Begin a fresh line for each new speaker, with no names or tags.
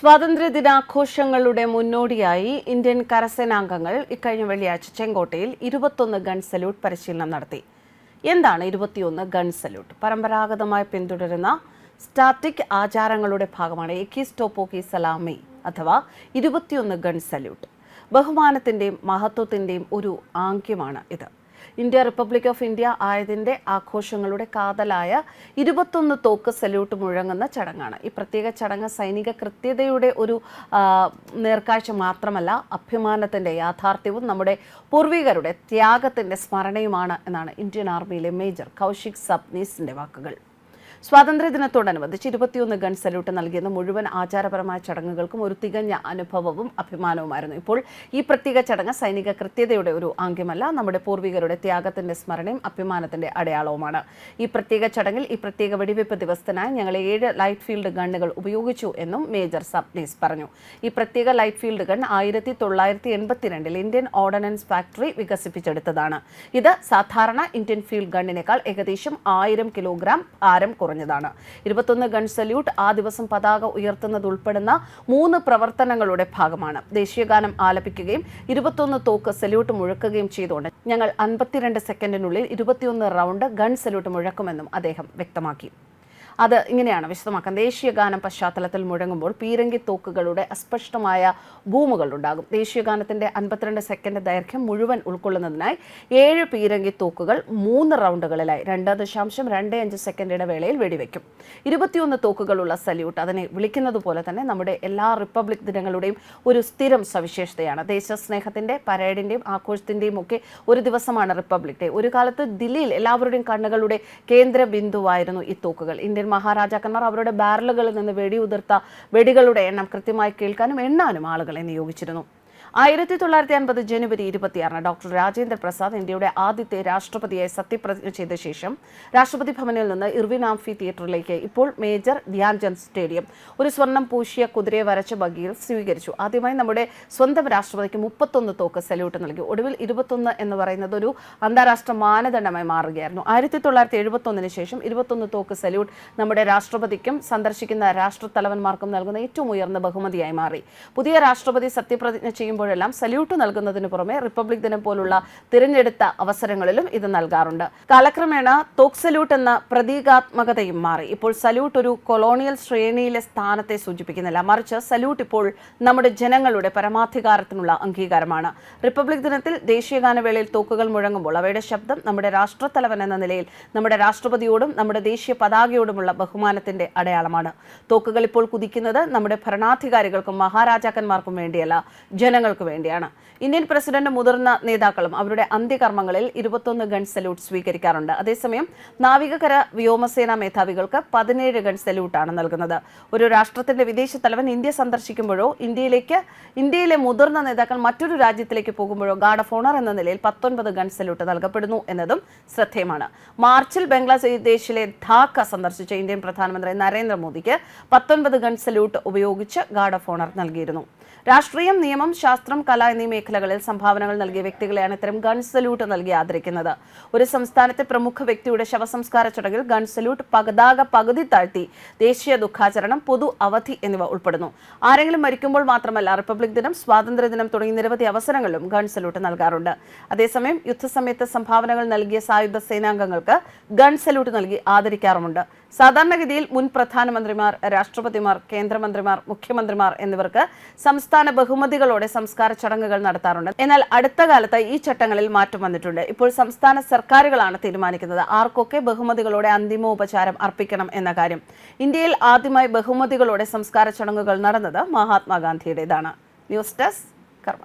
സ്വാതന്ത്ര്യദിനാഘോഷങ്ങളുടെ മുന്നോടിയായി ഇന്ത്യൻ കരസേനാംഗങ്ങൾ ഇക്കഴിഞ്ഞ വെള്ളിയാഴ്ച ചെങ്കോട്ടയിൽ ഇരുപത്തൊന്ന് ഗൺ സല്യൂട്ട് പരിശീലനം നടത്തി. എന്താണ് ഇരുപത്തിയൊന്ന് ഗൺ സല്യൂട്ട്? പരമ്പരാഗതമായി പിന്തുടരുന്ന സ്റ്റാറ്റിക് ആചാരങ്ങളുടെ ഭാഗമാണ് എക്കീസ് ടോപ്പോക്കി സലാമി അഥവാ ഇരുപത്തിയൊന്ന് ഗൺ സല്യൂട്ട്. ബഹുമാനത്തിന്റെയും മഹത്വത്തിന്റെയും ഒരു ആംഗ്യമാണ് ഇത്. ഇന്ത്യ റിപ്പബ്ലിക് ഓഫ് ഇന്ത്യ ആയതിന്റെ ആഘോഷങ്ങളുടെ കാതലായ ഇരുപത്തൊന്ന് തോക്ക് സല്യൂട്ട് മുഴങ്ങുന്ന ചടങ്ങാണ്. ഈ പ്രത്യേക ചടങ്ങ് സൈനിക കൃത്യതയുടെ ഒരു നേർക്കാഴ്ച മാത്രമല്ല അഭിമാനത്തിന്റെ യാഥാർത്ഥ്യവും നമ്മുടെ പൂർവികരുടെ ത്യാഗത്തിന്റെ സ്മരണയുമാണ് എന്നാണ് ഇന്ത്യൻ ആർമിയിലെ മേജർ കൗശിക് സബ്നീസിന്റെ വാക്കുകൾ. സ്വാതന്ത്ര്യദിനത്തോടനുബന്ധിച്ച് ഇരുപത്തിയൊന്ന് ഗൺ സല്യൂട്ട് നൽകിയെന്ന മുഴുവൻ ആചാരപരമായ ചടങ്ങുകൾക്കും ഒരു തികഞ്ഞ അനുഭവവും അഭിമാനവുമായിരുന്നു. ഇപ്പോൾ ഈ പ്രത്യേക ചടങ്ങ് സൈനിക കൃത്യതയുടെ ഒരു ആംഗ്യമല്ല നമ്മുടെ പൂർവികരുടെ ത്യാഗത്തിന്റെ സ്മരണയും അഭിമാനത്തിന്റെ അടയാളവുമാണ്. ഈ പ്രത്യേക ചടങ്ങിൽ ഈ പ്രത്യേക വെടിവെയ്പ്പ് ദിവസത്തിനായി ഞങ്ങൾ ഏഴ് ലൈറ്റ് ഫീൽഡ് ഗണ്ണുകൾ ഉപയോഗിച്ചു എന്നും മേജർ സബ്നീസ് പറഞ്ഞു. ഈ പ്രത്യേക ലൈറ്റ് ഫീൽഡ് ഗൺ ആയിരത്തി തൊള്ളായിരത്തി എൺപത്തിരണ്ടിൽ ഇന്ത്യൻ ഓർഡനൻസ് ഫാക്ടറി വികസിപ്പിച്ചെടുത്തതാണ്. ഇത് സാധാരണ ഇന്ത്യൻ ഫീൽഡ് ഗണ്ണിനേക്കാൾ ഏകദേശം ആയിരം കിലോഗ്രാം ഭാരം കുറഞ്ഞതാണ്. ഇരുപത്തൊന്ന് ഗൺ സല്യൂട്ട് ആ ദിവസം പതാക ഉയർത്തുന്നത് ഉൾപ്പെടുന്ന മൂന്ന് പ്രവർത്തനങ്ങളുടെ ഭാഗമാണ്. ദേശീയഗാനം ആലപിക്കുകയും ഇരുപത്തൊന്ന് തോക്ക് സല്യൂട്ട് മുഴക്കുകയും ചെയ്തുകൊണ്ട് ഞങ്ങൾ അൻപത്തിരണ്ട് സെക്കൻഡിനുള്ളിൽ ഇരുപത്തിയൊന്ന് റൗണ്ട് ഗൺ സല്യൂട്ട് മുഴക്കുമെന്നും അദ്ദേഹം വ്യക്തമാക്കി. അത് ഇങ്ങനെയാണ് വിശദമാക്കാൻ. ദേശീയ ഗാനം പശ്ചാത്തലത്തിൽ മുഴങ്ങുമ്പോൾ പീരങ്കി തോക്കുകളുടെ അസ്പഷ്ടമായ ബൂമുകൾ ഉണ്ടാകും. ദേശീയ ഗാനത്തിന്റെ അൻപത്തിരണ്ട് സെക്കൻഡ് ദൈർഘ്യം മുഴുവൻ ഉൾക്കൊള്ളുന്നതിനായി ഏഴ് പീരങ്കി തോക്കുകൾ മൂന്ന് റൗണ്ടുകളിലായി രണ്ട് ദശാംശം രണ്ട് അഞ്ച് സെക്കൻഡ് ഇടവേളയിൽ വെടിവെക്കും. ഇരുപത്തിയൊന്ന് തോക്കുകളുള്ള സല്യൂട്ട് അതിനെ വിളിക്കുന്നത് പോലെ തന്നെ നമ്മുടെ എല്ലാ റിപ്പബ്ലിക് ദിനങ്ങളുടെയും ഒരു സ്ഥിരം സവിശേഷതയാണ്. ദേശസ്നേഹത്തിന്റെ പരേഡിന്റെയും ആഘോഷത്തിന്റെയും ഒക്കെ ഒരു ദിവസമാണ് റിപ്പബ്ലിക് ഡേ ഒരു കാലത്ത് ദില്ലിയിൽ എല്ലാവരുടെയും കണ്ണുകളുടെ കേന്ദ്ര ബിന്ദുവായിരുന്നു ഈ തോക്കുകൾ. ഇന്ത്യൻ മഹാരാജാക്കന്മാർ അവരുടെ ബാരലുകളിൽ നിന്ന് വെടിയുതിർത്ത വെടികളുടെ എണ്ണം കൃത്യമായി കേൾക്കാനും എണ്ണാനും ആളുകളെ നിയോഗിച്ചിരുന്നു. ആയിരത്തി തൊള്ളായിരത്തി അൻപത് ജനുവരി ഇരുപത്തിയാറിന് ഡോക്ടർ രാജേന്ദ്ര പ്രസാദ് ഇന്ത്യയുടെ ആദ്യത്തെ രാഷ്ട്രപതിയായി സത്യപ്രതിജ്ഞ ചെയ്ത ശേഷം രാഷ്ട്രപതി ഭവനിൽ നിന്ന് ഇർവിൻ ആംഫി തിയേറ്ററിലേക്ക് ഇപ്പോൾ മേജർ ധ്യാൻചന്ദ് സ്റ്റേഡിയം ഒരു സ്വർണം പൂശിയ കുതിരയെ വരച്ച ബഗിയിൽ സ്വീകരിച്ചു. ആദ്യമായി നമ്മുടെ സ്വന്തം രാഷ്ട്രപതിക്ക് മുപ്പത്തൊന്ന് തോക്ക് സല്യൂട്ട് നൽകി. ഒടുവിൽ ഇരുപത്തൊന്ന് എന്ന് പറയുന്നത് ഒരു അന്താരാഷ്ട്ര മാനദണ്ഡമായി മാറുകയായിരുന്നു. ആയിരത്തി തൊള്ളായിരത്തി എഴുപത്തൊന്നിന് ശേഷം ഇരുപത്തൊന്ന് തോക്ക് സല്യൂട്ട് നമ്മുടെ രാഷ്ട്രപതിക്കും സന്ദർശിക്കുന്ന രാഷ്ട്രത്തലവന്മാർക്കും നൽകുന്ന ഏറ്റവും ഉയർന്ന ബഹുമതിയായി മാറി. പുതിയ രാഷ്ട്രപതി സത്യപ്രതിജ്ഞ ചെയ്യുമ്പോഴെല്ലാം സല്യൂട്ട് നൽകുന്നതിന് പുറമെ റിപ്പബ്ലിക് ദിനം പോലുള്ള തിരഞ്ഞെടുത്ത അവസരങ്ങളിലും ഇത് നൽകാറുണ്ട്. കാലക്രമേണ തോക്ക് സല്യൂട്ട് എന്ന പ്രതീകാത്മകതയും മാറി. ഇപ്പോൾ സല്യൂട്ട് ഒരു കൊളോണിയൽ ശ്രേണിയിലെ സ്ഥാനത്തെ സൂചിപ്പിക്കുന്നില്ല. മറിച്ച് സല്യൂട്ട് ഇപ്പോൾ നമ്മുടെ ജനങ്ങളുടെ പരമാധികാരത്തിനുള്ള അംഗീകാരമാണ്. റിപ്പബ്ലിക് ദിനത്തിൽ ദേശീയഗാനവേളയിൽ തോക്കുകൾ മുഴങ്ങുമ്പോൾ അവയുടെ ശബ്ദം നമ്മുടെ രാഷ്ട്രത്തലവൻ എന്ന നിലയിൽ നമ്മുടെ രാഷ്ട്രപതിയോടും നമ്മുടെ ദേശീയ പതാകയോടുമുള്ള ബഹുമാനത്തിന്റെ അടയാളമാണ്. തോക്കുകൾ ഇപ്പോൾ കുതിക്കുന്നത് നമ്മുടെ ഭരണാധികാരികൾക്കും മഹാരാജാക്കന്മാർക്കും വേണ്ടിയല്ല. ജനങ്ങൾക്ക് വേണ്ടിയാണ്. ഇന്ത്യൻ പ്രസിഡന്റ് മുതിർന്ന നേതാക്കളും അവരുടെ അന്ത്യകർമ്മങ്ങളിൽ ഇരുപത്തൊന്ന് ഗൺ സല്യൂട്ട് സ്വീകരിക്കാറുണ്ട്. അതേസമയം നാവികകര വ്യോമസേനാ മേധാവികൾക്ക് പതിനേഴ് ഗൺ സല്യൂട്ടാണ് നൽകുന്നത്. ഒരു രാഷ്ട്രത്തിന്റെ വിദേശ തലവൻ ഇന്ത്യ സന്ദർശിക്കുമ്പോഴോ ഇന്ത്യയിലേക്ക് ഇന്ത്യയിലെ മുതിർന്ന നേതാക്കൾ മറ്റൊരു രാജ്യത്തിലേക്ക് പോകുമ്പോഴോ ഗാർഡ് ഓഫ് ഓണർ എന്ന നിലയിൽ പത്തൊൻപത് ഗൺ സല്യൂട്ട് നൽകപ്പെടുന്നു എന്നതും ശ്രദ്ധേയമാണ്. മാർച്ചിൽ ബംഗ്ലാദേശിലെ ധാക്ക സന്ദർശിച്ച ഇന്ത്യൻ പ്രധാനമന്ത്രി നരേന്ദ്രമോദിക്ക് പത്തൊൻപത് ഗൺ സല്യൂട്ട് ഉപയോഗിച്ച് ഗാർഡ് ഓഫ് ഓണർ നൽകിയിരുന്നു. രാഷ്ട്രീയം നിയമം ശാസ്ത്രം കല എന്നീ മേഖലകളിൽ സംഭാവനകൾ നൽകിയ വ്യക്തികളെയാണ് ഇത്തരം ഗൺ സല്യൂട്ട് നൽകി ആദരിക്കുന്നത്. ഒരു സംസ്ഥാനത്തെ പ്രമുഖ വ്യക്തിയുടെ ശവസംസ്കാര ചടങ്ങിൽ ഗൺ സല്യൂട്ട് പതാക പകുതി താഴ്ത്തി ദേശീയ ദുഃഖാചരണം പൊതു അവധി എന്നിവ ഉൾപ്പെടുന്നു. ആരെങ്കിലും മരിക്കുമ്പോൾ മാത്രമല്ല റിപ്പബ്ലിക് ദിനം സ്വാതന്ത്ര്യ ദിനം തുടങ്ങി നിരവധി അവസരങ്ങളിലും ഗൺ സല്യൂട്ട് നൽകാറുണ്ട്. അതേസമയം യുദ്ധസമയത്ത് സംഭാവനകൾ നൽകിയ സായുധ സേനാംഗങ്ങൾക്ക് ഗൺ സല്യൂട്ട് നൽകി ആദരിക്കാറുമുണ്ട്. സാധാരണഗതിയിൽ മുൻ പ്രധാനമന്ത്രിമാർ രാഷ്ട്രപതിമാർ കേന്ദ്രമന്ത്രിമാർ മുഖ്യമന്ത്രിമാർ എന്നിവർക്ക് സംസ്ഥാന ബഹുമതികളോടെ സംസ്കാര ചടങ്ങുകൾ നടത്താറുണ്ട്. എന്നാൽ അടുത്ത കാലത്ത് ഈ ചട്ടങ്ങളിൽ മാറ്റം വന്നിട്ടുണ്ട്. ഇപ്പോൾ സംസ്ഥാന സർക്കാരുകളാണ് തീരുമാനിക്കുന്നത് ആർക്കൊക്കെ ബഹുമതികളോടെ അന്തിമോപചാരം അർപ്പിക്കണം എന്ന കാര്യം. ഇന്ത്യയിൽ ആദ്യമായി ബഹുമതികളോടെ സംസ്കാര ചടങ്ങുകൾ നടന്നത് മഹാത്മാഗാന്ധിയുടേതാണ്. ന്യൂസ് ഡെസ്ക് കർമ്മ